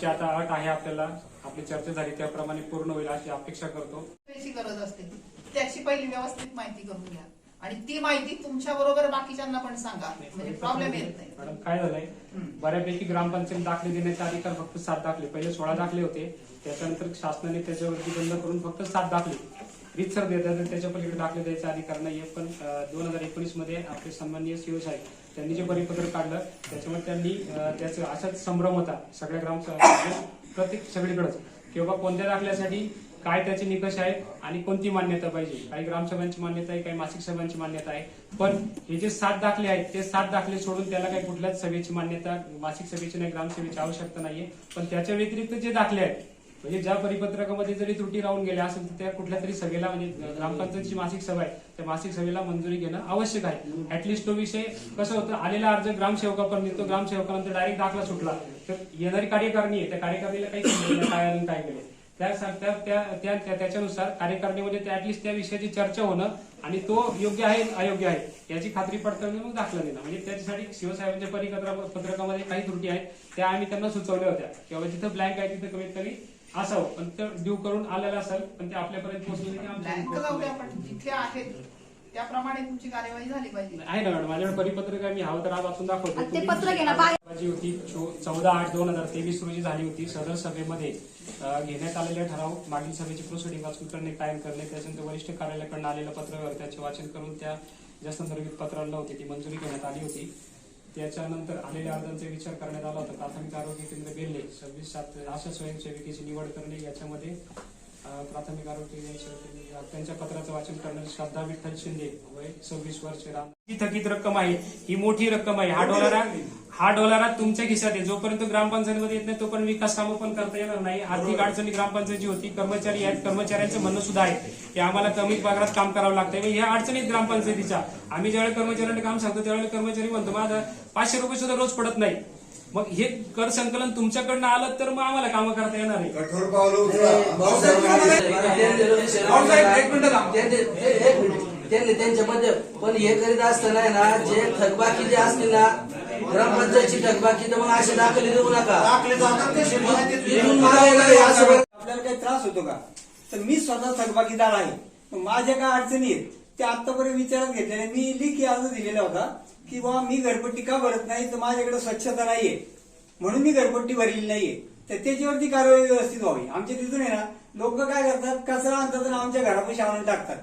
पुढची आता आहे आपल्याला. आपली चर्चा झाली त्याप्रमाणे पूर्ण होईल अशी अपेक्षा करतो. त्याची गरज असते. त्याची पहिली व्यवस्थित माहिती करून घ्या. आणि ती माहिती तुमच्या बरोबर बाकीच्यांना पण सांगा. म्हणजे प्रॉब्लेम येत नाही. मॅडम काय झालंय? बऱ्यापैकी ग्रामपंचायत दाखले देण्याचे अधिकार फक्त सात दाखले. पहिले सोळा दाखले होते. त्याच्यानंतर शासनाने त्याच्यावरती बंद करून फक्त सात दाखले. रीतसर देतात त्याच्या पलीकडे दाखले द्यायचा अधिकार नाही पण दोन हजार एकोणीसमध्ये आपले सन्माननीय सीओ साहेब त्यांनी जे परिपत्रक काढलं त्याच्यामुळे त्यांनी त्याचा असाच संभ्रम होता सगळ्या ग्राम प्रत्येक सगळीकडंच की बाबा कोणत्या दाखल्यासाठी काय त्याचे निकष आहेत आणि कोणती मान्यता पाहिजे. काही ग्रामसभांची मान्यता आहे काही मासिक सभांची मान्यता आहे पण हे जे सात दाखले आहेत ते सात दाखले सोडून त्याला काही कुठल्याच सभेची मान्यता मासिक सभेची नाही ग्रामसभेची आवश्यकता नाहीये पण त्याच्या व्यतिरिक्त जे दाखले आहेत म्हणजे ज्या परिपत्रकामध्ये जरी त्रुटी राहून गेल्या असेल तर त्या कुठल्या तरी सभेला म्हणजे ग्रामपंचायतची मासिक सभा आहे त्या मासिक सभेला मंजुरी घेणं आवश्यक आहे. ऍटलिस्ट तो विषय कसं होतं आलेला अर्ज ग्रामसेवकापर्यंत तो ग्रामसेवकानंतर डायरेक्ट दाखला सुटला. तर येणारी कार्यकारिणी आहे त्या कार्यकारिणीला काही काय अजून काय केलं. त्या त्या- त्याच्यानुसार कार्यकारिणीमध्ये त्या ऍटलिस्ट त्या विषयाची चर्चा होणं आणि तो योग्य आहे अयोग्य आहे याची खात्री पडताळणी मग दाखला देणं. म्हणजे त्याच्यासाठी शिवसाहेबांच्या परिपत्र पत्रकामध्ये काही त्रुटी आहेत त्या आम्ही त्यांना सुचवल्या होत्या. किंवा जिथं ब्लँक आहे तिथं कमीत कमी असावं पण ते ड्यू करून आलेलं असेल पण ते आपल्यापर्यंत पोहोचलं नाही की ब्लँक आमच्या जाऊ द्या पण जिथे आहेत त्याप्रमाणे तुमची कार्यवाही झाली पाहिजे. आहे ना मॅडम माझ्याकडे परिपत्रक आहे मी हवं तर आज वाचून दाखवतो. आणि ते ना, बाहेर- जी होती चौदा आठ दोन हजार तेवीस रोजी झाली होती. सदर सभेमध्ये अं, घेण्यात आलेले ठराव मागील सभेची प्रोसिडिंग वाचून करणे कायम करणे त्याच्यानंतर वरिष्ठ कार्यालयाकडून आलेलं पत्रावर त्याचे वाचन करून त्या ज्या संदर्भित पत्राला होती ती मंजुरी घेण्यात आली होती. त्याच्यानंतर आलेल्या अर्जांचा विचार करण्यात आला होता. प्राथमिक आरोग्य केंद्र बेल्ले सव्वीस सात अशा स्वयंसेविकेची निवड करणे याच्यामध्ये प्राथमिक आरोग्य केंद्र त्यांच्या पत्राचं वाचन करणारे श्रद्धा विठ्ठल शिंदे वय सव्वीस वर्ष राम. ही थकीत रक्कम आहे ही मोठी रक्कम आहे. हा डॉलरा हा डॉलरा तुमच्या खिशात आहे. जोपर्यंत ग्रामपंचायतीमध्ये येत नाही तोपर्यंत विकास कामं पण करता येणार नाही. आर्थिक अडचणी ग्रामपंचायतची होती. कर्मचारी आहेत कर्मचाऱ्यांचं म्हणणं सुद्धा आहे की आम्हाला कमी पगारात काम करावं लागतंय. मग ह्या अडचणीत ग्रामपंचायतीच्या. आम्ही ज्यावेळी कर्मचाऱ्यांना काम सांगतो त्यावेळी कर्मचारी म्हणतो माझा पाचशे रुपये सुद्धा रोज पडत नाही. मग हे कर संकलन तुमच्याकडनं आलं तर मग आम्हाला कामं करता येणार आहे कठोर पावलं उचला. त्यांनी त्यांच्यामध्ये पण हे करीत असताना आहे ना जे थकबाकी जे असतील ना ग्रामपंचायतची थकबाकी तर मग अशी दाखली देऊ नका. टाकले जातात ते शेतमातीत इथून मागे येणार आहे असं बघ. आपल्याला काही त्रास होतो का? तर मी स्वतः थकबाकीदार आहे. पण माझ्या काय अडचणी आहेत? त्या आतापर्यंत विचारात घेतलेल्या मी लिखी अर्ज दिलेला होता की बाबा मी घरपट्टी का भरत नाही? तर माझ्याकडे स्वच्छता नाहीये. म्हणून मी घरपट्टी भरलेली नाहीये. तर त्याच्यावरती कारवाई व्यवस्थित व्हावी. आमच्या तिथून आहे ना लोक काय करतात? कचरा आणतात आणि आमच्या घरापाशी आणून टाकतात.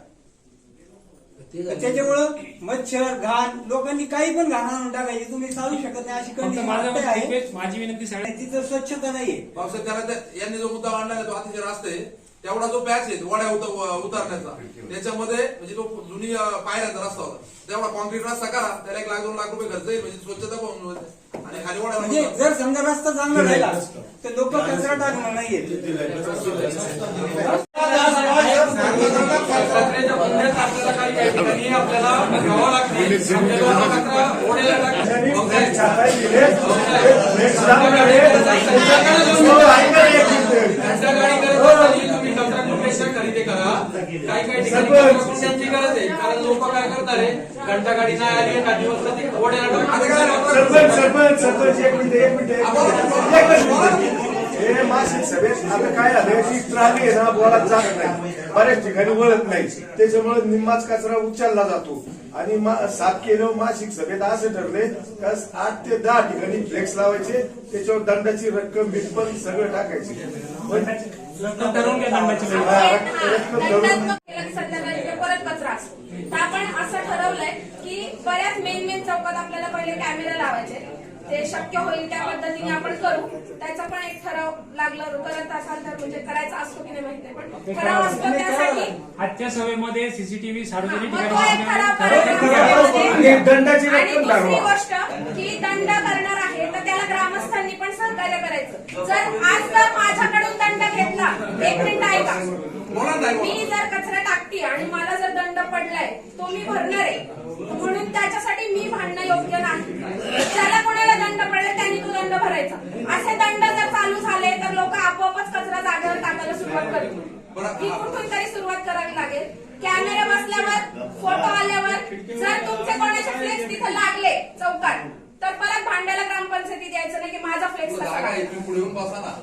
त्याच्यामुळं मच्छर घाण लोकांनी काही पण घाण आणून टाकायची. तुम्ही चालू शकत नाही अशी कंडिशन माझं विनंती तिथं स्वच्छता नाहीये. त्या- यांनी जो मुद्दा मांडला तो अतिशय रास्त आहे. तेवढा जो पॅच आहे वड्या उत- उतारण्याचा. त्याच्यामध्ये म्हणजे तो जुनी पायऱ्याचा रस्ता होता तेवढा कॉन्क्रीट रस्ता करा त्याला एक लाख दोन लाख रुपये खर्च येईल म्हणजे स्वच्छता पण. आणि खाली म्हणजे वड्या जर समजा रस्ता चांगला राहिला तर लोक कचरा टाकणार नाहीये. कचऱ्याच्या आपल्याला काही काही ठिकाणी आपल्याला घ्यावं लागते आपल्याला कचरा ओढ्याला टाक- घंटा गाडी करत असताना तुम्ही कचरा कुंड्याच्या खरेदी करा. काही काही ठिकाणी कुंड्यांची गरज आहे. कारण लोक काय करतात रे घंटा गाडी नाही आली एका दिवस तर ते. सरपंच सरपंच सरपंच एक मिनिट एक मिनिट एक मिनिट. हे मासिक सभेत आता काय झालं की ट्राली आहे ना बोलात जात नाही. बऱ्याच ठिकाणी वळत नाही. त्याच्यामुळे निम्माच कचरा उचलला जातो. आणि सात किलो मासिक सभेत असे ठरले का आठ ते दहा ठिकाणी फ्लेक्स लावायचे त्याच्यावर दंडाची रक्कम बिटपण सगळं टाकायची. घ्या दंडाची संध्याकाळी परत कचरा असतो. तर आपण असं ठरवलंय की बऱ्याच मेन मेन चौकात आपल्याला पहिले कॅमेरा लावायचे. ते शक्य होईल त्या पद्धतीने आपण करू. त्याचा पण एक ठराव लागला करत असाल तर म्हणजे करायचा असतो की नाही माहिती पण ठराव असतो त्यासाठी. आजच्या सभेमध्ये सीसीटीव्ही सार्वजनिक ठिकाणी दंडाची गोष्ट की दंड त्याला ग्रामस्थांनी पण सहकार्य करायचं. जर आज जर माझ्याकडून दंड घेतला एक मिनिट ऐका. मी जर कचरा टाकते आणि मला जर दंड पडलाय तो मी भरणार आहे. म्हणून त्याच्यासाठी मी भांडणं योग्य नाही. ज्याला कोणाला दंड पडला त्यांनी तो दंड भरायचा. असे दंड जर चालू झाले तर लोक आपोआपच कचरा जागेवर टाकायला सुरुवात करतील. ही कुठून तरी सुरुवात करावी लागेल. कॅमेरे बसल्यावर फोटो आल्यावर जर तुमचे कोणाचे फ्लेक्स तिथे लागले चौकात तर परत भांड्याला ग्रामपंचायतीत यायचं नाही की माझा फ्लेक्स कसा तुम्ही पुढे येऊन बसा ना.